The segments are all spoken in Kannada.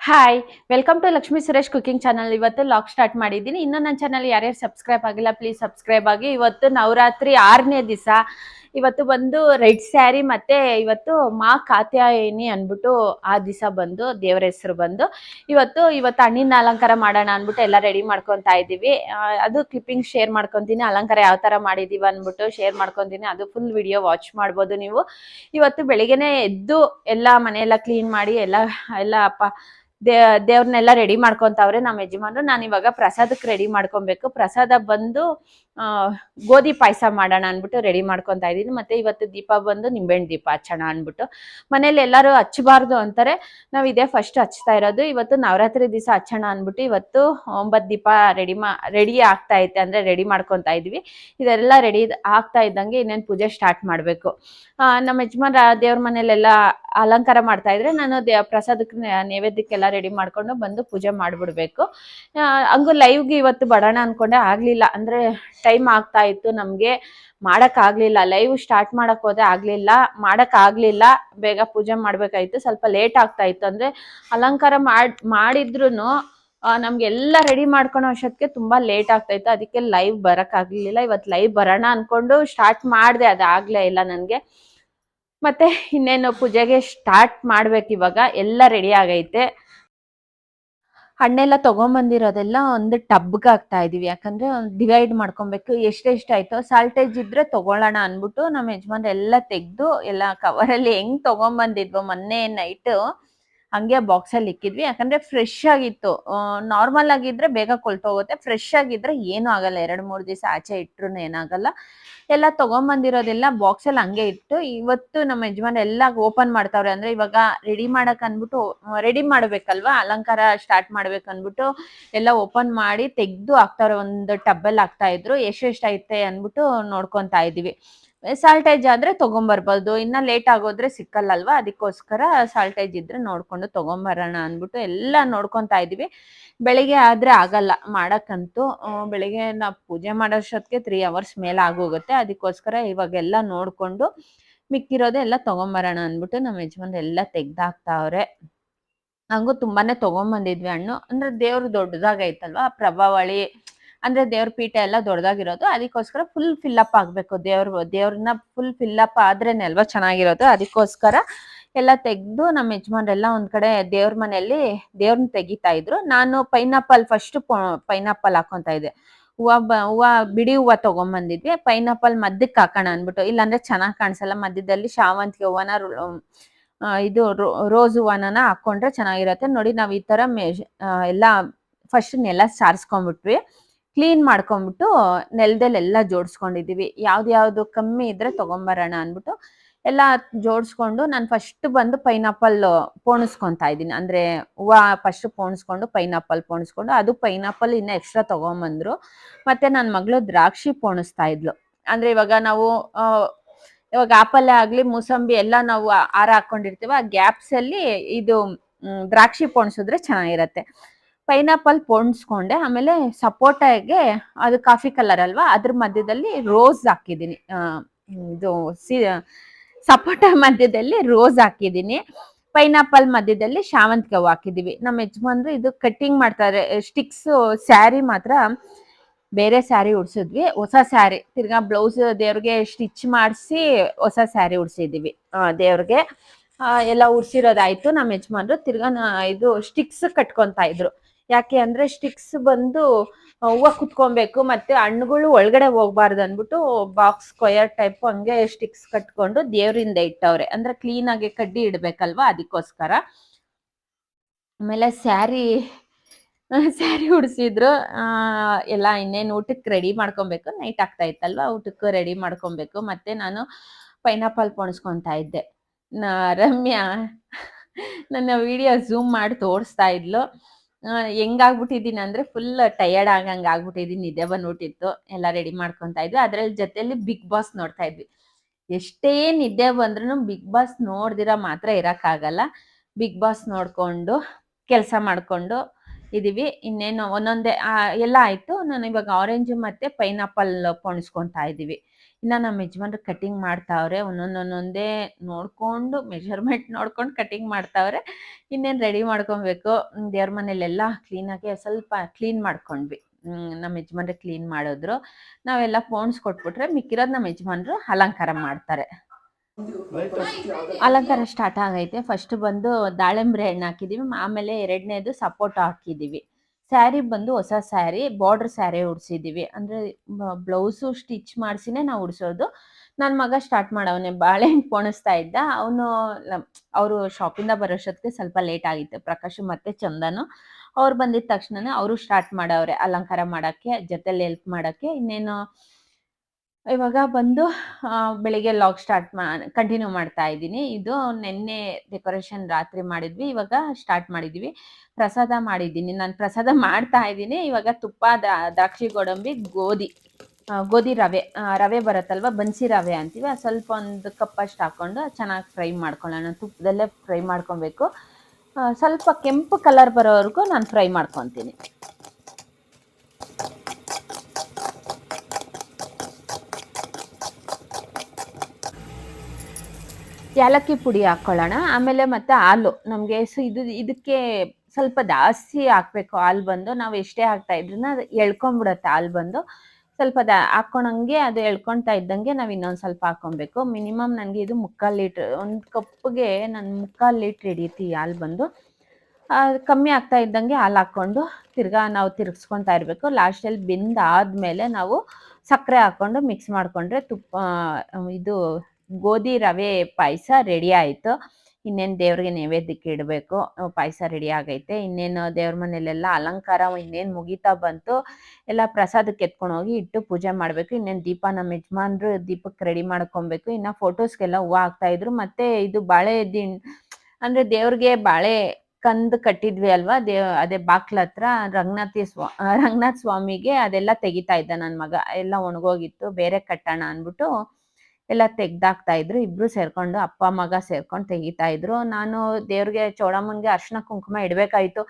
Hi welcome to Lakshmi Suresh cooking channel ಇವತ್ತು ಲಾಗ್ ಸ್ಟಾರ್ಟ್ ಮಾಡಿದ್ದೀನಿ. ಇನ್ನೊಂದು ನನ್ನ ಚಾನಲ್ ಯಾರ್ಯಾರು ಸಬ್ಸ್ಕ್ರೈಬ್ ಆಗಿಲ್ಲ ಪ್ಲೀಸ್ ಸಬ್ಸ್ಕ್ರೈಬ್ ಆಗಿ. ಇವತ್ತು ನವರಾತ್ರಿ ಆರನೇ ದಿವಸ. ಇವತ್ತು ಬಂದು ರೆಡ್ ಸ್ಯಾರಿ ಮತ್ತೆ ಇವತ್ತು ಮಾ ಕಾತ್ಯಾಯಿನಿ ಅಂದ್ಬಿಟ್ಟು ಆ ದಿವಸ ಬಂದು, ದೇವರ ಹೆಸರು ಬಂದು, ಇವತ್ತು ಇವತ್ತು ಹಣ್ಣಿನ ಅಲಂಕಾರ ಮಾಡೋಣ ಅಂದ್ಬಿಟ್ಟು ಎಲ್ಲ ರೆಡಿ ಮಾಡ್ಕೊತಾ ಇದ್ದೀವಿ. ಅದು ಕ್ಲಿಪ್ಪಿಂಗ್ ಶೇರ್ ಮಾಡ್ಕೊತೀನಿ, ಅಲಂಕಾರ ಯಾವ ತರ ಮಾಡಿದೀವಿ ಅಂದ್ಬಿಟ್ಟು ಶೇರ್ ಮಾಡ್ಕೊತೀನಿ. ಅದು ಫುಲ್ ವಿಡಿಯೋ ವಾಚ್ ಮಾಡ್ಬೋದು ನೀವು. ಇವತ್ತು ಬೆಳಿಗ್ಗೆನೆ ಎದ್ದು ಎಲ್ಲ ಮನೆಯೆಲ್ಲ ಕ್ಲೀನ್ ಮಾಡಿ, ಎಲ್ಲ ಎಲ್ಲ ಅಪ್ಪ ದೇ, ದೇವ್ರನ್ನೆಲ್ಲ ರೆಡಿ ಮಾಡ್ಕೊಂತಾವ್ರೆ ನಮ್ಮ ಯಜಮಾನ್ರು. ನಾನು ಇವಾಗ ಪ್ರಸಾದಕ್ಕೆ ರೆಡಿ ಮಾಡ್ಕೊಬೇಕು. ಪ್ರಸಾದ ಬಂದು ಗೋಧಿ ಪಾಯಸ ಮಾಡೋಣ ಅಂದ್ಬಿಟ್ಟು ರೆಡಿ ಮಾಡ್ಕೊತಾ ಇದ್ದೀನಿ. ಮತ್ತೆ ಇವತ್ತು ದೀಪ ಬಂದು ನಿಂಬೆಹಣ್ಣು ದೀಪ ಹಚ್ಚೋಣ ಅಂದ್ಬಿಟ್ಟು. ಮನೇಲಿ ಎಲ್ಲರೂ ಹಚ್ಚಬಾರ್ದು ಅಂತಾರೆ. ನಾವು ಇದೇ ಫಸ್ಟ್ ಹಚ್ತಾ ಇರೋದು. ಇವತ್ತು ನವರಾತ್ರಿ ದಿವಸ ಹಚ್ಚೋಣ ಅಂದ್ಬಿಟ್ಟು ಇವತ್ತು ಒಂಬತ್ತು ದೀಪ ರೆಡಿ ಮಾ ರೆಡಿ ಆಗ್ತಾ ಐತೆ ಅಂದ್ರೆ ರೆಡಿ ಮಾಡ್ಕೊತಾ ಇದ್ವಿ ಇದೆಲ್ಲ ರೆಡಿ ಆಗ್ತಾ ಇದ್ದಂಗೆ ಇನ್ನೇನು ಪೂಜೆ ಸ್ಟಾರ್ಟ್ ಮಾಡಬೇಕು. ನಮ್ಮ ಯಜಮಾನ ದೇವ್ರ ಮನೇಲೆಲ್ಲ ಅಲಂಕಾರ ಮಾಡ್ತಾ ಇದ್ರೆ ನಾನು ಪ್ರಸಾದಕ್ಕೆ ನೈವೇದ್ಯಕ್ಕೆಲ್ಲ ರೆಡಿ ಮಾಡ್ಕೊಂಡು ಬಂದು ಪೂಜೆ ಮಾಡ್ಬಿಡ್ಬೇಕು. ಹಂಗು ಲೈವ್ಗೆ ಇವತ್ತು ಬರೋಣ ಅನ್ಕೊಂಡೆ ಆಗ್ಲಿಲ್ಲ. ಅಂದ್ರೆ ಟೈಮ್ ಆಗ್ತಾ ಇತ್ತು ನಮ್ಗೆ. ಮಾಡಕ್ ಆಗ್ಲಿಲ್ಲ. ಲೈವ್ ಸ್ಟಾರ್ಟ್ ಮಾಡಕ್ ಹೋದೆ ಆಗ್ಲಿಲ್ಲ. ಮಾಡಕ್ ಆಗ್ಲಿಲ್ಲ. ಬೇಗ ಪೂಜೆ ಮಾಡ್ಬೇಕಾಯ್ತು. ಸ್ವಲ್ಪ ಲೇಟ್ ಆಗ್ತಾ ಇತ್ತು. ಅಂದ್ರೆ ಅಲಂಕಾರ ಮಾಡ್ ಆ, ನಮ್ಗೆಲ್ಲ ರೆಡಿ ಮಾಡ್ಕೊಳೋ ಅಷ್ಟೊತ್ತಿಗೆ ತುಂಬಾ ಲೇಟ್ ಆಗ್ತಾ ಇತ್ತು. ಅದಕ್ಕೆ ಲೈವ್ ಬರಕ್ ಆಗ್ಲಿಲ್ಲ. ಇವತ್ತು ಲೈವ್ ಬರೋಣ ಅನ್ಕೊಂಡು ಸ್ಟಾರ್ಟ್ ಮಾಡಿದೆ. ಅದಾಗ್ಲೇ ಇಲ್ಲ ನನ್ಗೆ. ಮತ್ತೆ ಇನ್ನೇನು ಪೂಜೆಗೆ ಸ್ಟಾರ್ಟ್ ಮಾಡ್ಬೇಕು ಇವಾಗ ಎಲ್ಲ ರೆಡಿ ಆಗೈತೆ. ಹಣ್ಣೆಲ್ಲ ತಗೊಂಬಂದಿರೋದೆಲ್ಲ ಒಂದು ಟಬ್ಗೆ ಹಾಕ್ತಾ ಇದೀವಿ. ಯಾಕಂದ್ರೆ ಡಿವೈಡ್ ಮಾಡ್ಕೊಬೇಕು ಎಷ್ಟೆಷ್ಟಾಯ್ತು ಸಾಲ್ಟೇಜ್ ಇದ್ರೆ ತಗೊಳ್ಳೋಣ ಅನ್ಬಿಟ್ಟು ನಮ್ಮ ಯಜಮಾನ್ರೆಲ್ಲ ತೆಗ್ದು, ಎಲ್ಲ ಕವರಲ್ಲಿ ಹೆಂಗ್ ತಗೊಂಬಂದಿದ್ವೋ ಮೊನ್ನೆ ನೈಟ್ ಹಂಗೆ ಬಾಕ್ಸಲ್ಲಿ ಇಕ್ಕಿದ್ವಿ. ಯಾಕಂದ್ರೆ ಫ್ರೆಶ್ ಆಗಿತ್ತು. ನಾರ್ಮಲ್ ಆಗಿದ್ರೆ ಬೇಗ ಕೊಳ್ತೋಗುತ್ತೆ ಫ್ರೆಶ್ ಆಗಿದ್ರೆ ಏನೂ ಆಗಲ್ಲ. ಎರಡು, ಮೂರು ದಿವಸ ಆಚೆ ಇಟ್ರು ಏನಾಗಲ್ಲ. ಎಲ್ಲ ತಗೊಂಬಂದಿರೋದಿಲ್ಲ ಬಾಕ್ಸ್ ಅಲ್ಲಿ ಹಂಗೆ ಇಟ್ಟು ಇವತ್ತು ನಮ್ಮ ಯಜಮಾನ್ ಎಲ್ಲ ಓಪನ್ ಮಾಡ್ತಾವ್ರೆ. ಅಂದ್ರೆ ಇವಾಗ ರೆಡಿ ಮಾಡಕ್ ಅನ್ಬಿಟ್ಟು ರೆಡಿ ಮಾಡ್ಬೇಕಲ್ವಾ? ಅಲಂಕಾರ ಸ್ಟಾರ್ಟ್ ಮಾಡ್ಬೇಕು ಅನ್ಬಿಟ್ಟು ಎಲ್ಲ ಓಪನ್ ಮಾಡಿ ತೆಗ್ದು ಹಾಕ್ತಾವ್ರೆ. ಒಂದು ಟಬ್ಬಲ್ಲಿ ಹಾಕ್ತಾ ಇದ್ರು. ಐತೆ ಅನ್ಬಿಟ್ಟು ನೋಡ್ಕೊಂತಾ ಇದೀವಿ ಸಾಲ್ಟೇಜ್ ಆದ್ರೆ ತಗೊಂಬರ್ಬೋದು. ಇನ್ನ ಲೇಟ್ ಆಗೋದ್ರೆ ಸಿಕ್ಕಲ್ಲ ಅಲ್ವಾ ಅದಕ್ಕೋಸ್ಕರ ಸಾಲ್ಟೇಜ್ ಇದ್ರೆ ನೋಡ್ಕೊಂಡು ತಗೊಂಬರೋಣ ಅಂದ್ಬಿಟ್ಟು ಎಲ್ಲ ನೋಡ್ಕೊಂತಾ ಇದೀವಿ. ಬೆಳಿಗ್ಗೆ ಆದ್ರೆ ಆಗಲ್ಲ, ಮಾಡಕ್ಕಂತೂ. ಬೆಳಿಗ್ಗೆ ನಾವು ಪೂಜೆ ಮಾಡೋಷ್ಟೊತ್ತಿಗೆ ತ್ರೀ ಅವರ್ಸ್ ಮೇಲೆ ಆಗೋಗುತ್ತೆ. ಅದಕ್ಕೋಸ್ಕರ ಇವಾಗೆಲ್ಲ ನೋಡ್ಕೊಂಡು ಮಿಕ್ಕಿರೋದೆ ಎಲ್ಲ ತಗೊಂಬರೋಣ ಅಂದ್ಬಿಟ್ಟು ನಮ್ಮ ಯಜಮಾನ್ ಎಲ್ಲ ತೆಗ್ದಾಕ್ತಾವ್ರೆ. ಹಂಗೂ ತುಂಬಾನೇ ತಗೊಂಬಂದಿದ್ವಿ ಹಣ್ಣು. ಅಂದ್ರೆ ದೇವ್ರು ದೊಡ್ಡದಾಗೈತಲ್ವಾ? ಪ್ರಭಾವಳಿ ಅಂದ್ರೆ ದೇವ್ರ ಪೀಠ ಎಲ್ಲ ದೊಡ್ಡದಾಗಿರೋದು, ಅದಕ್ಕೋಸ್ಕರ ಫುಲ್ ಫಿಲ್ಲಪ್ ಆಗ್ಬೇಕು. ದೇವ್ರ ದೇವ್ರನ್ನ ಫುಲ್ ಫಿಲ್ಲಪ್ ಆದ್ರೇನೆ ಅಲ್ವಾ ಚೆನ್ನಾಗಿರೋದು. ಅದಕ್ಕೋಸ್ಕರ ಎಲ್ಲ ತೆಗೆದು ನಮ್ಮ ಯಜಮಾನ್ರೆಲ್ಲ ಒಂದ್ ಕಡೆ ದೇವ್ರ ಮನೆಯಲ್ಲಿ ದೇವ್ರನ್ನ ತೆಗಿತಾ ಇದ್ರು. ನಾನು ಪೈನಾಪಲ್ ಫಸ್ಟ್ ಪೈನಾಪಲ್ ಹಾಕೊಂತ ಇದ್ದೆ. ಹೂವ ಹೂವ, ಬಿಡಿ ಹೂವ ತಗೊಂಬಂದಿದ್ವಿ. ಪೈನಾಪಲ್ ಮಧ್ಯಕ್ಕೆ ಹಾಕೋಣ ಅಂದ್ಬಿಟ್ಟು, ಇಲ್ಲಾಂದ್ರೆ ಚೆನ್ನಾಗಿ ಕಾಣಿಸಲ್ಲ, ಮಧ್ಯದಲ್ಲಿ ಶಾವಂತಿಗೆ ಹೂವನ ಇದು ರೋಸ್ ಹೂವನ ಹಾಕೊಂಡ್ರೆ ಚೆನ್ನಾಗಿರತ್ತೆ. ನೋಡಿ ನಾವು ಈ ತರ ಮೇಜ್ ಎಲ್ಲ ಫಸ್ಟ್ ನೆಲ ಸಾರಿಸ್ಕೊಂಡ್ಬಿಟ್ವಿ. ಕ್ಲೀನ್ ಮಾಡ್ಕೊಂಡ್ಬಿಟ್ಟು ನೆಲದಲ್ಲೆಲ್ಲ ಜೋಡಿಸ್ಕೊಂಡಿದ್ದೀವಿ. ಯಾವ್ದು ಯಾವ್ದು ಕಮ್ಮಿ ಇದ್ರೆ ತಗೊಂಬರೋಣ ಅನ್ಬಿಟ್ಟು ಎಲ್ಲ ಜೋಡಿಸ್ಕೊಂಡು ನಾನು ಫಸ್ಟ್ ಬಂದು ಪೈನಾಪಲ್ ಪೋಣಿಸ್ಕೊಂತಾ ಇದ್ದೀನಿ. ಅಂದ್ರೆ ಹೂವ ಫಸ್ಟ್ ಪೋಣಿಸ್ಕೊಂಡು ಪೈನಾಪಲ್ ಪೋಣಿಸ್ಕೊಂಡು ಅದು ಪೈನಾಪಲ್ ಇನ್ನ ಎಕ್ಸ್ಟ್ರಾ ತಗೊಂಬಂದ್ರು. ಮತ್ತೆ ನನ್ನ ಮಗಳು ದ್ರಾಕ್ಷಿ ಪೋಣಿಸ್ತಾ ಇದ್ಲು. ಅಂದ್ರೆ ಇವಾಗ ನಾವು ಇವಾಗ ಆಪಲ್ ಆಗ್ಲಿ, ಮೂಸಂಬಿ ಎಲ್ಲ ನಾವು ಹಾರ ಹಾಕೊಂಡಿರ್ತೀವ, ಆ ಗ್ಯಾಪ್ಸ್ ಅಲ್ಲಿ ಇದು ದ್ರಾಕ್ಷಿ ಪೋಣಿಸಿದ್ರೆ ಚೆನ್ನಾಗಿರತ್ತೆ. ಪೈನಾಪಲ್ ಪೋಣಿಸ್ಕೊಂಡೆ ಆಮೇಲೆ ಸಪೋಟಾಗೆ ಅದು ಕಾಫಿ ಕಲರ್ ಅಲ್ವಾ, ಅದ್ರ ಮಧ್ಯದಲ್ಲಿ ರೋಸ್ ಹಾಕಿದ್ದೀನಿ. ಇದು ಸಿ, ಸಪೋಟ ಮಧ್ಯದಲ್ಲಿ ರೋಸ್ ಹಾಕಿದ್ದೀನಿ. ಪೈನಾಪಲ್ ಮಧ್ಯದಲ್ಲಿ ಶಾವಂತಿಗೆ ಹೂವು ಹಾಕಿದೀವಿ ನಮ್ಮ ಯಜಮಾನ್ರು ಇದು ಕಟ್ಟಿಂಗ್ ಮಾಡ್ತಾರೆ. ಸ್ಟಿಕ್ಸ್ ಸ್ಯಾರಿ ಮಾತ್ರ ಬೇರೆ ಸ್ಯಾರಿ ಉಡ್ಸಿದ್ವಿ. ಹೊಸ ಸ್ಯಾರಿ ತಿರ್ಗಾ ಬ್ಲೌಸ್ ದೇವ್ರಿಗೆ ಸ್ಟಿಚ್ ಮಾಡಿಸಿ ಹೊಸ ಸ್ಯಾರಿ ಉಡ್ಸಿದ್ದೀವಿ. ದೇವ್ರಿಗೆ. ಎಲ್ಲ ಉಡ್ಸಿರೋದಾಯ್ತು ನಮ್ಮ ಯಜಮಾನ್ರು. ತಿರ್ಗಾ ಇದು ಸ್ಟಿಕ್ಸ್ ಕಟ್ಕೊಂತಾ ಇದ್ರು. ಯಾಕೆ ಅಂದ್ರೆ ಸ್ಟಿಕ್ಸ್ ಬಂದು ಹೂವ ಕುತ್ಕೊಬೇಕು ಮತ್ತೆ ಹಣ್ಣುಗಳು ಒಳಗಡೆ ಹೋಗ್ಬಾರ್ದು ಅಂದ್ಬಿಟ್ಟು ಬಾಕ್ಸ್ ಕೊಯರ್ ಟೈಪ್ ಹಂಗೆ ಸ್ಟಿಕ್ಸ್ ಕಟ್ಕೊಂಡು ದೇವ್ರಿಂದ ಇಟ್ಟವ್ರೆ. ಅಂದ್ರೆ ಕ್ಲೀನ್ ಆಗಿ ಕಡ್ಡಿ ಇಡ್ಬೇಕಲ್ವಾ ಅದಕ್ಕೋಸ್ಕರ. ಆಮೇಲೆ ಸ್ಯಾರಿ ಸ್ಯಾರಿ ಉಡ್ಸಿದ್ರು. ಎಲ್ಲ ಇನ್ನೇನು ಊಟಕ್ಕೆ ರೆಡಿ ಮಾಡ್ಕೊಬೇಕು. ನೈಟ್ ಆಗ್ತಾ ಇತ್ತಲ್ವಾ, ಊಟಕ್ಕೆ ರೆಡಿ ಮಾಡ್ಕೊಬೇಕು. ಮತ್ತೆ ನಾನು ಪೈನಾಪಲ್ ಪೊಣಿಸ್ಕೊತಾ ಇದ್ದೆ. ರಮ್ಯಾ ನನ್ನ ವಿಡಿಯೋ ಝೂಮ್ ಮಾಡಿ ತೋರಿಸ್ತಾ ಇದ್ಲು. ಹೆಂಗಾಗ್ಬಿಟ್ಟಿದೀನಿ ಅಂದ್ರೆ ಫುಲ್ ಟಯರ್ಡ್ ಆಗಂಗ್ ಆಗ್ಬಿಟ್ಟಿದೀನಿ. ನಿದ್ದೆ ಬಂದ್ಬಿಟ್ಟಿತ್ತು ಎಲ್ಲ ರೆಡಿ ಮಾಡ್ಕೊಂತ ಇದ್ವಿ. ಅದ್ರಲ್ಲಿ ಜೊತೆಲಿ ಬಿಗ್ ಬಾಸ್ ನೋಡ್ತಾ ಇದ್ವಿ. ಎಷ್ಟೇ ನಿದ್ದೆ ಬಂದ್ರು ಬಿಗ್ ಬಾಸ್ ನೋಡ್ದಿರ ಮಾತ್ರ ಇರಕ್ಕಾಗಲ್ಲ. ಬಿಗ್ ಬಾಸ್ ನೋಡ್ಕೊಂಡು ಕೆಲಸ ಮಾಡ್ಕೊಂಡು ಇದೀವಿ. ಇನ್ನೇನು ಒಂದೊಂದೇ ಎಲ್ಲ ಆಯ್ತು. ನಾನು ಇವಾಗ ಆರೆಂಜ್ ಮತ್ತೆ ಪೈನಾಪಲ್ ಪೊಣಿಸ್ಕೊತಾ ಇದ್ದೀವಿ ಇನ್ನು ನಮ್ಮ ಯಜಮಾನ್ರು ಕಟಿಂಗ್ ಮಾಡ್ತಾವ್ರೆ ಒಂದೊಂದ್ ಒಂದೊಂದೇ ನೋಡ್ಕೊಂಡು ಮೆಷರ್ಮೆಂಟ್ ನೋಡ್ಕೊಂಡು ಕಟಿಂಗ್ ಮಾಡ್ತಾವ್ರೆ, ಇನ್ನೇನು ರೆಡಿ ಮಾಡ್ಕೊಬೇಕು? ದೇವ್ರ ಮನೇಲೆಲ್ಲ ಕ್ಲೀನಾಗಿ ಸ್ವಲ್ಪ ಕ್ಲೀನ್ ಮಾಡ್ಕೊಂಡ್ವಿ. ನಮ್ಮ ಯಜಮಾನ್ರೆ ಕ್ಲೀನ್ ಮಾಡಿದ್ರು. ನಾವೆಲ್ಲ ಫೋನ್ಸ್ ಕೊಟ್ಬಿಟ್ರೆ ಮಿಕ್ಕಿರೋದು ನಮ್ಮ ಯಜಮಾನ್ರು ಅಲಂಕಾರ ಮಾಡ್ತಾರೆ. ಅಲಂಕಾರ ಸ್ಟಾರ್ಟ್ ಆಗೈತೆ. ಫಸ್ಟ್ ಬಂದು ದಾಳಿಂಬ್ರೆ ಹಣ್ಣು ಹಾಕಿದೀವಿ. ಆಮೇಲೆ ಎರಡನೇದು ಸಪೋಟ ಹಾಕಿದೀವಿ. ಸ್ಯಾರಿ ಬಂದು ಹೊಸ ಸ್ಯಾರಿ ಬಾರ್ಡರ್ ಸ್ಯಾರಿ ಉಡ್ಸಿದ್ದೀವಿ ಅಂದ್ರೆ ಬ್ಲೌಸು ಸ್ಟಿಚ್ ಮಾಡಿಸಿನೇ ನಾವು ಉಡ್ಸೋದು. ನನ್ನ ಮಗ ಸ್ಟಾರ್ಟ್ ಮಾಡವನೆ ಬಾಳೆಹಣ್ಣು ಪೋಣಿಸ್ತಾ ಇದ್ದ. ಅವನು ಅವರು ಶಾಪಿಂದ ಬರೋಷ್ಟೊತ್ತಿಗೆ ಸ್ವಲ್ಪ ಲೇಟ್ ಆಗಿತ್ತು. ಪ್ರಕಾಶ್ ಮತ್ತೆ ಚಂದನು. ಅವ್ರು ಬಂದಿದ ತಕ್ಷಣನೇ ಅವರು ಸ್ಟಾರ್ಟ್ ಮಾಡವ್ರೆ ಅಲಂಕಾರ ಮಾಡಕ್ಕೆ, ಜೊತೆಲಿ ಹೆಲ್ಪ್ ಮಾಡಕ್ಕೆ. ಇನ್ನೇನು ಇವಾಗ ಬಂದು ಬೆಳಿಗ್ಗೆ ಲಾಗ್ ಸ್ಟಾರ್ಟ್ ಮಾ ಕಂಟಿನ್ಯೂ ಮಾಡ್ತಾ ಇದ್ದೀನಿ. ಇದು ನಿನ್ನೆ ಡೆಕೋರೇಷನ್ ರಾತ್ರಿ ಮಾಡಿದ್ವಿ, ಇವಾಗ ಸ್ಟಾರ್ಟ್ ಮಾಡಿದ್ವಿ. ಪ್ರಸಾದ ಮಾಡಿದ್ದೀನಿ. ನಾನು ಪ್ರಸಾದ ಮಾಡ್ತಾ ಇದ್ದೀನಿ. ಇವಾಗ ತುಪ್ಪ ದ್ರಾ- ದ್ರಾಕ್ಷಿ, ಗೋಡಂಬಿ, ಗೋಧಿ ಗೋಧಿ ರವೆ ರವೆ ಬರುತ್ತಲ್ವ? ಬನ್ಸಿ ರವೆ ಅಂತೀವಿ. ಸ್ವಲ್ಪ ಒಂದು ಕಪ್ಪಷ್ಟು ಹಾಕೊಂಡು ಚೆನ್ನಾಗಿ ಫ್ರೈ ಮಾಡ್ಕೊಳ್ಳೋಣ. ತುಪ್ಪದಲ್ಲೇ ಫ್ರೈ ಮಾಡ್ಕೊಬೇಕು. ಸ್ವಲ್ಪ ಕೆಂಪು ಕಲರ್ ಬರೋವರೆಗೂ ನಾನು ಫ್ರೈ ಮಾಡ್ಕೊತೀನಿ. ಏಲಕ್ಕಿ ಪುಡಿ ಹಾಕ್ಕೊಳ್ಳೋಣ ಆಮೇಲೆ ಮತ್ತೆ ಹಾಲು. ನಮಗೆ ಸೊ ಇದು, ಇದಕ್ಕೆ ಸ್ವಲ್ಪ ಜಾಸ್ತಿ ಹಾಕ್ಬೇಕು ಹಾಲು ಬಂದು. ನಾವು ಎಷ್ಟೇ ಹಾಕ್ತಾ ಇದ್ರೂ ಅದು ಎಳ್ಕೊಂಬಿಡುತ್ತೆ ಹಾಲು ಬಂದು. ಸ್ವಲ್ಪ ದ ಹಾಕ್ಕೊಳಂಗೆ ಅದು ಎಳ್ಕೊಳ್ತಾ ಇದ್ದಂಗೆ ನಾವು ಇನ್ನೊಂದು ಸ್ವಲ್ಪ ಹಾಕೊಬೇಕು ಮಿನಿಮಮ್ ನನಗೆ ಇದು ಮುಕ್ಕಾಲು ಲೀಟ್ರ್, ಒಂದು ಕಪ್ಗೆ ನಾನು ಮುಕ್ಕಾಲು ಲೀಟ್ರ್ ಹಿಡಿಯುತ್ತೆ ಹಾಲು ಬಂದು. ಕಮ್ಮಿ ಆಗ್ತಾ ಇದ್ದಂಗೆ ಹಾಲು ಹಾಕ್ಕೊಂಡು ತಿರ್ಗಾ ನಾವು ತಿರ್ಗಿಸ್ಕೊತಾ ಇರಬೇಕು. ಲಾಸ್ಟಲ್ಲಿ ಬೆಂದಾದ್ಮೇಲೆ ನಾವು ಸಕ್ಕರೆ ಹಾಕ್ಕೊಂಡು ಮಿಕ್ಸ್ ಮಾಡಿಕೊಂಡ್ರೆ ತುಪ್ಪ ಇದು ಗೋಧಿ ರವೆ ಪಾಯಸ ರೆಡಿ ಆಯಿತು. ಇನ್ನೇನು ದೇವ್ರಿಗೆ ನೈವೇದ್ಯಕ್ಕೆ ಇಡಬೇಕು? ಪಾಯಸ ರೆಡಿ ಆಗೈತೆ. ಇನ್ನೇನು ದೇವ್ರ ಮನೇಲೆಲ್ಲ ಅಲಂಕಾರ ಇನ್ನೇನು ಮುಗೀತಾ ಬಂತು, ಎಲ್ಲ ಪ್ರಸಾದಕ್ಕೆ ಎತ್ಕೊಂಡು ಹೋಗಿ ಇಟ್ಟು ಪೂಜೆ ಮಾಡಬೇಕು. ಇನ್ನೇನು ದೀಪ ನಮ್ಮ ಯಜಮಾನ್ರು ದೀಪಕ್ಕೆ ರೆಡಿ ಮಾಡ್ಕೊಬೇಕು. ಇನ್ನು ಫೋಟೋಸ್ಗೆಲ್ಲ ಹೂವು ಹಾಕ್ತಾ ಇದ್ರು. ಮತ್ತೆ ಇದು ಬಾಳೆ ದಿನ್, ಅಂದರೆ ದೇವ್ರಿಗೆ ಬಾಳೆ ಕಂದು ಕಟ್ಟಿದ್ವಿ ಅಲ್ವಾ? ದೇವ್ ಅದೇ ಬಾಕ್ಲ ಹತ್ರ ರಂಗನಾಥಿ ಸ್ವಾ, ರಂಗನಾಥ್ ಸ್ವಾಮಿಗೆ ಅದೆಲ್ಲ ತೆಗಿತಾ ಇದ್ದ ನನ್ನ ಮಗ. ಎಲ್ಲ ಒಣಗೋಗಿತ್ತು, ಬೇರೆ ಕಟ್ಟೋಣ ಅಂದ್ಬಿಟ್ಟು ಎಲ್ಲ ತೆಗ್ದಾಕ್ತಾ ಇದ್ರು, ಇಬ್ರು ಸೇರ್ಕೊಂಡು ಅಪ್ಪ, ಮಗ ಸೇರ್ಕೊಂಡು ತೆಗಿತಾ ಇದ್ರು. ನಾನು ದೇವ್ರಿಗೆ ಚೌಡಮ್ಮನ್ಗೆ ಅರ್ಶನ ಕುಂಕುಮ ಇಡ್ಬೇಕಾಯ್ತು.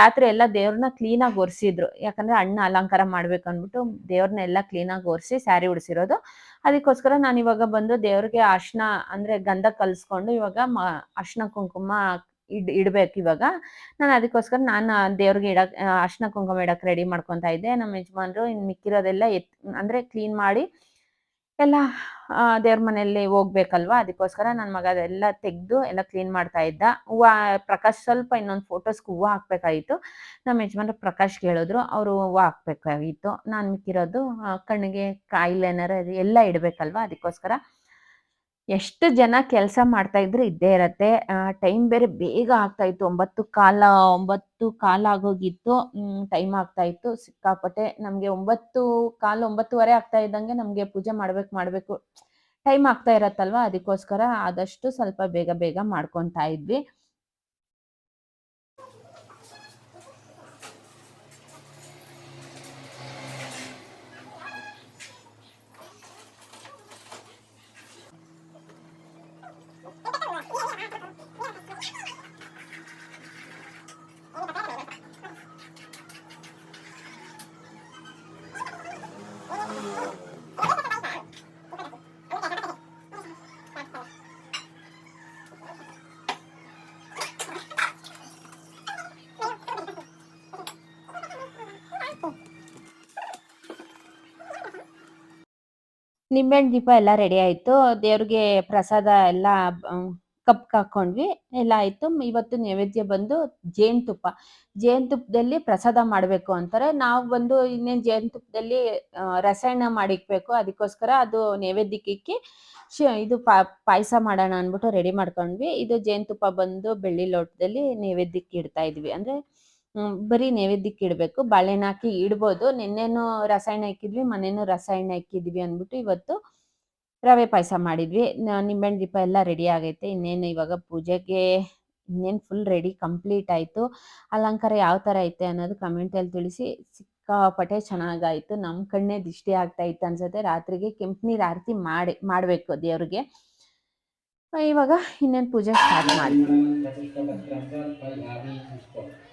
ರಾತ್ರಿ ಎಲ್ಲ ದೇವ್ರನ್ನ ಕ್ಲೀನಾಗಿ ಒರೆಸಿದ್ರು. ಯಾಕಂದ್ರೆ ಅಣ್ಣ ಅಲಂಕಾರ ಮಾಡ್ಬೇಕು ಅಂದ್ಬಿಟ್ಟು ದೇವ್ರನ್ನೆಲ್ಲ ಕ್ಲೀನಾಗಿ ಒರೆಸಿ ಸ್ಯಾರಿ ಉಡಿಸಿರೋದು. ಅದಕ್ಕೋಸ್ಕರ ನಾನು ಇವಾಗ ಬಂದು ದೇವ್ರಿಗೆ ಅರ್ಶನ ಅಂದ್ರೆ ಗಂಧ ಕಲ್ಸ್ಕೊಂಡು ಇವಾಗ ಮ ಅರ್ಶನ ಕುಂಕುಮ ಇಡ್, ಇಡ್ಬೇಕು ಇವಾಗ. ನಾನು ಅದಕ್ಕೋಸ್ಕರ ನಾನು, ದೇವ್ರಿಗೆ ಇಡಕ್ ಅರ್ಶನ ಕುಂಕುಮ ಇಡಕ್ ರೆಡಿ ಮಾಡ್ಕೊತಾ ಇದ್ದೆ. ನಮ್ಮ ಯಜಮಾನ್ರು ಇನ್ ಮಿಕ್ಕಿರೋದೆಲ್ಲ ಎತ್, ಅಂದ್ರೆ ಕ್ಲೀನ್ ಮಾಡಿ ಎಲ್ಲ ದೇವ್ರ ಮನೆಯಲ್ಲಿ ಹೋಗ್ಬೇಕಲ್ವಾ? ಅದಕ್ಕೋಸ್ಕರ ನನ್ನ ಮಗ ಅದೆಲ್ಲ ತೆಗೆದು ಎಲ್ಲ ಕ್ಲೀನ್ ಮಾಡ್ತಾ ಇದ್ದ. ಹೂವು, ಪ್ರಕಾಶ್ ಸ್ವಲ್ಪ ಇನ್ನೊಂದು ಫೋಟೋಸ್ಗೆ ಹೂವು ಹಾಕ್ಬೇಕಾಗಿತ್ತು. ನಮ್ಮ ಯಜಮಾನ್ರು ಪ್ರಕಾಶ್ ಹೇಳಿದ್ರು ಅವರು ಹೂವು ಹಾಕ್ಬೇಕಾಗಿತ್ತು. ನಾನು ಮಿಕ್ಕಿರೋದು ಕಣ್ಣಿಗೆ ಕಾಯಿಲೆ ಏನಾರ ಎಲ್ಲ ಇಡಬೇಕಲ್ವಾ? ಅದಕ್ಕೋಸ್ಕರ ಎಷ್ಟು ಜನ ಕೆಲಸ ಮಾಡ್ತಾ ಇದ್ರು ಇದ್ದೇ ಇರತ್ತೆ. ಟೈಮ್ ಬೇರೆ ಬೇಗ ಆಗ್ತಾ ಇತ್ತು. ಒಂಬತ್ತು ಕಾಲ ಒಂಬತ್ತು ಕಾಲ ಆಗೋಗಿತ್ತು. ಟೈಮ್ ಆಗ್ತಾ ಇತ್ತು. ಸಿಕ್ಕಾಪಟ್ಟೆ ನಮಗೆ ಒಂಬತ್ತು ಕಾಲ, ಒಂಬತ್ತುವರೆ ಆಗ್ತಾ ಇದ್ದಂಗೆ ನಮಗೆ ಪೂಜೆ ಮಾಡ್ಬೇಕು, ಮಾಡಬೇಕು ಟೈಮ್ ಆಗ್ತಾ ಇರತ್ತಲ್ವಾ? ಅದಕ್ಕೋಸ್ಕರ ಆದಷ್ಟು ಸ್ವಲ್ಪ ಬೇಗ ಬೇಗ ಮಾಡ್ಕೊತಾ ಇದ್ವಿ. ನಿಂಬೆಹಣ್ಣು ದೀಪ ಎಲ್ಲ ರೆಡಿ ಆಯ್ತು. ದೇವ್ರಿಗೆ ಪ್ರಸಾದ ಎಲ್ಲ ಕಪ್ ಹಾಕೊಂಡ್ವಿ. ಎಲ್ಲ ಆಯ್ತು. ಇವತ್ತು ನೈವೇದ್ಯ ಬಂದು ಜೇನುತುಪ್ಪ ಜೇನುತುಪ್ಪದಲ್ಲಿ ಪ್ರಸಾದ ಮಾಡಬೇಕು ಅಂತಾರೆ. ನಾವು ಬಂದು ಇನ್ನೇನು ಜೇನುತುಪ್ಪದಲ್ಲಿ ರಸಾಯನ ಮಾಡಿಕ್ಬೇಕು. ಅದಕ್ಕೋಸ್ಕರ ಅದು ನೈವೇದ್ಯಕ್ಕೆ ಇದು ಪಾ, ಪಾಯಸ ಮಾಡೋಣ ಅಂದ್ಬಿಟ್ಟು ರೆಡಿ ಮಾಡ್ಕೊಂಡ್ವಿ. ಇದು ಜೇನುತುಪ್ಪ ಬಂದು ಬೆಳ್ಳಿ ಲೋಟದಲ್ಲಿ ನೈವೇದ್ಯಕ್ಕೆ ಇಡ್ತಾ ಇದ್ವಿ. ಅಂದ್ರೆ ಬರೀ ನೈವೇದ್ಯಕ್ಕೆ ಇಡಬೇಕು. ಬಾಳೆಹಣ್ಣು ಹಾಕಿ ಇಡ್ಬೋದು. ನಿನ್ನೆನೂ ರಸಾಯನ ಹಾಕಿದ್ವಿ, ಮನೇನು ರಸಾಯನ ಹಾಕಿದ್ವಿ ಅಂದ್ಬಿಟ್ಟು ಇವತ್ತು ರವೆ ಪಾಯಸ ಮಾಡಿದ್ವಿ. ನಿಂಬೆಣ್ಣ ನಿಂಬೆಹಣ್ಣು ದೀಪ ಎಲ್ಲ ರೆಡಿ ಆಗೈತೆ. ಇನ್ನೇನು ಇವಾಗ ಪೂಜೆಗೆ ಇನ್ನೇನು ಫುಲ್ ರೆಡಿ ಕಂಪ್ಲೀಟ್ ಆಯಿತು. ಅಲಂಕಾರ ಯಾವ ಥರ ಐತೆ ಅನ್ನೋದು ಕಮೆಂಟಲ್ಲಿ ತಿಳಿಸಿ. ಸಿಕ್ಕಾಪಟ್ಟೆ ಚೆನ್ನಾಗಾಯಿತು. ನಮ್ಮ ಕಣ್ಣೇ ದಿಷ್ಟಿ ಆಗ್ತಾ ಇತ್ತು ಅನ್ಸುತ್ತೆ. ರಾತ್ರಿಗೆ ಕೆಂಪು ನೀರು ಆರತಿ ಮಾಡಿ, ಮಾಡಬೇಕು ದೇವ್ರಿಗೆ. ಇವಾಗ ಇನ್ನೇನು ಪೂಜೆ ಸ್ಟಾರ್ಟ್ ಮಾಡಿ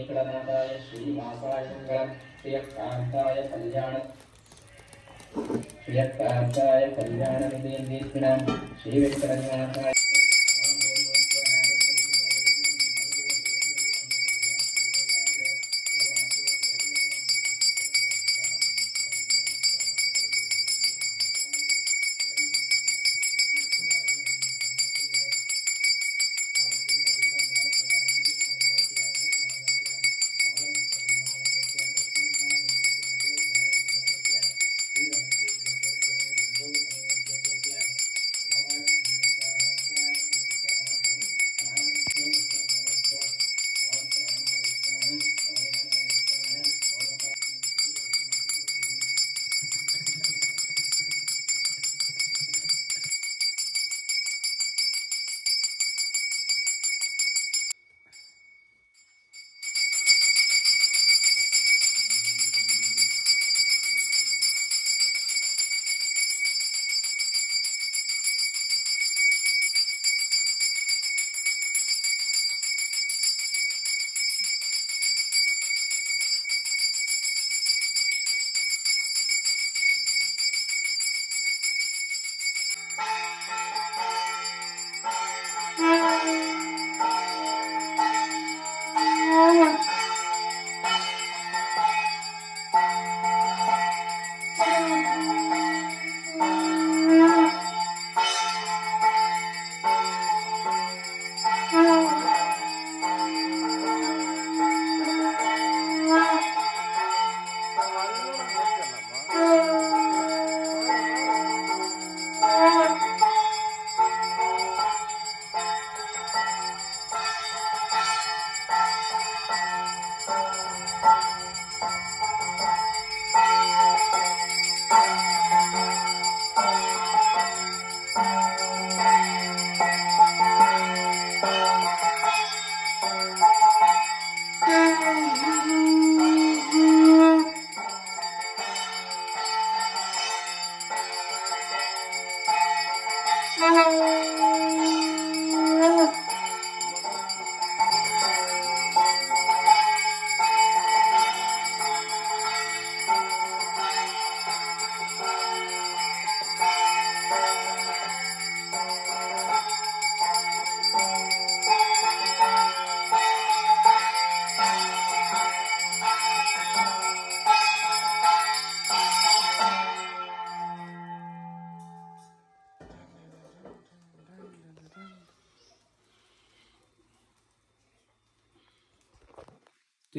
वेङ्कटनाथाय श्रीवासाय मङ्गलं श्रियकान्ताय कल्याण श्रियकान्ताय कल्याणनिदेन्द्रीणां श्रीवेङ्कटनाथाय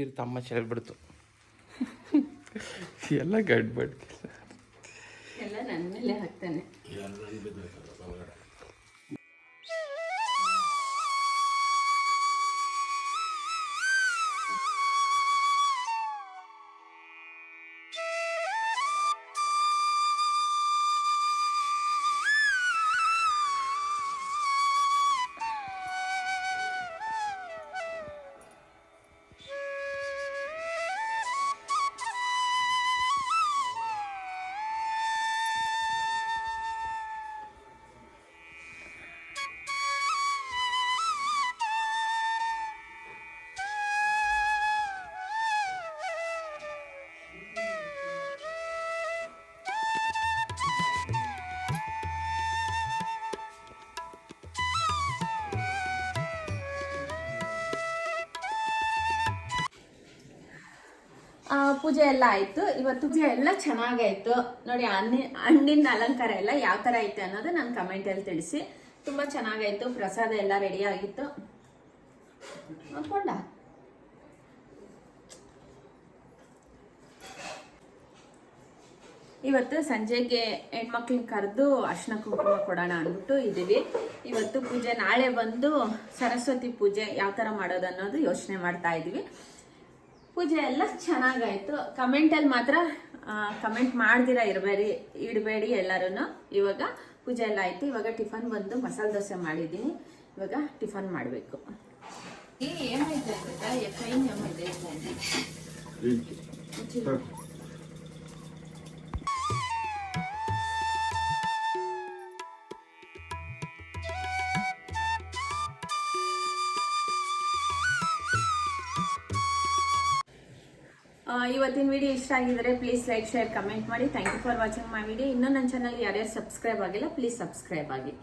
ತೀರ್ ತಮ್ಮ ಚೆಲ್ಬಿಡ್ತು ಎಲ್ಲ ಗಡ್ಬಡ್. ಎಲ್ಲ ನನ್ನ ಮೇಲೆ ಹಾಕ್ತಾನೆ. ಪೂಜೆ ಎಲ್ಲ ಆಯ್ತು. ಇವತ್ತು ಪೂಜೆ ಎಲ್ಲ ಚೆನ್ನಾಗಾಯ್ತು ನೋಡಿ ಹಣ್ಣಿ ಹಣ್ಣಿನ ಅಲಂಕಾರ ಎಲ್ಲ ಯಾವ ತರ ಐತೆ ಅನ್ನೋದು ನನ್ನ ಕಮೆಂಟಲ್ಲಿ ತಿಳಿಸಿ. ತುಂಬಾ ಚೆನ್ನಾಗಾಯ್ತು ಪ್ರಸಾದ ಎಲ್ಲ ರೆಡಿ ಆಗಿತ್ತು. ನೋಡ್ಕೊಂಡ? ಇವತ್ತು ಸಂಜೆಗೆ ಹೆಣ್ಮಕ್ಳನ್ನ ಕರೆದು ಅರ್ಶನ ಕುಂಕುಮ ಕೊಡೋಣ ಅಂದ್ಬಿಟ್ಟು ಇದ್ದೀವಿ. ಇವತ್ತು ಪೂಜೆ ನಾಳೆ ಬಂದು ಸರಸ್ವತಿ ಪೂಜೆ ಯಾವ ಥರ ಮಾಡೋದು ಅನ್ನೋದು ಯೋಚನೆ ಮಾಡ್ತಾ ಇದ್ದೀವಿ. ಪೂಜೆ ಎಲ್ಲ ಚೆನ್ನಾಗಾಯ್ತು. ಕಮೆಂಟಲ್ಲಿ ಮಾತ್ರ ಕಮೆಂಟ್ ಮಾಡ್ದಿರಾ ಇರಬೇಡಿ ಇಡಬೇಡಿ ಎಲ್ಲರೂ ಇವಾಗ ಪೂಜೆ ಎಲ್ಲ ಆಯ್ತು. ಇವಾಗ ಟಿಫನ್ ಬಂದು ಮಸಾಲೆ ದೋಸೆ ಮಾಡಿದ್ದೀನಿ. ಇವಾಗ ಟಿಫನ್ ಮಾಡಬೇಕು. ಏನಾಯ್ತು ಇವತ್ತಿನ ವಿಡಿಯೋ ಇಷ್ಟ ಆಗಿದ್ರೆ ಪ್ಲೀಸ್ ಲೈಕ್ ಶೇರ್ ಕಮೆಂಟ್ ಮಾಡಿ. Thank you for watching my video ಇನ್ನೂ ನನ್ನ ಚಾನಲ್ ಯಾರ್ಯಾರು ಸಬ್ಸ್ಕ್ರೈಬ್ ಆಗಿಲ್ಲ ಪ್ಲೀಸ್ ಸಬ್ಸ್ಕ್ರೈಬ್ ಆಗಿ.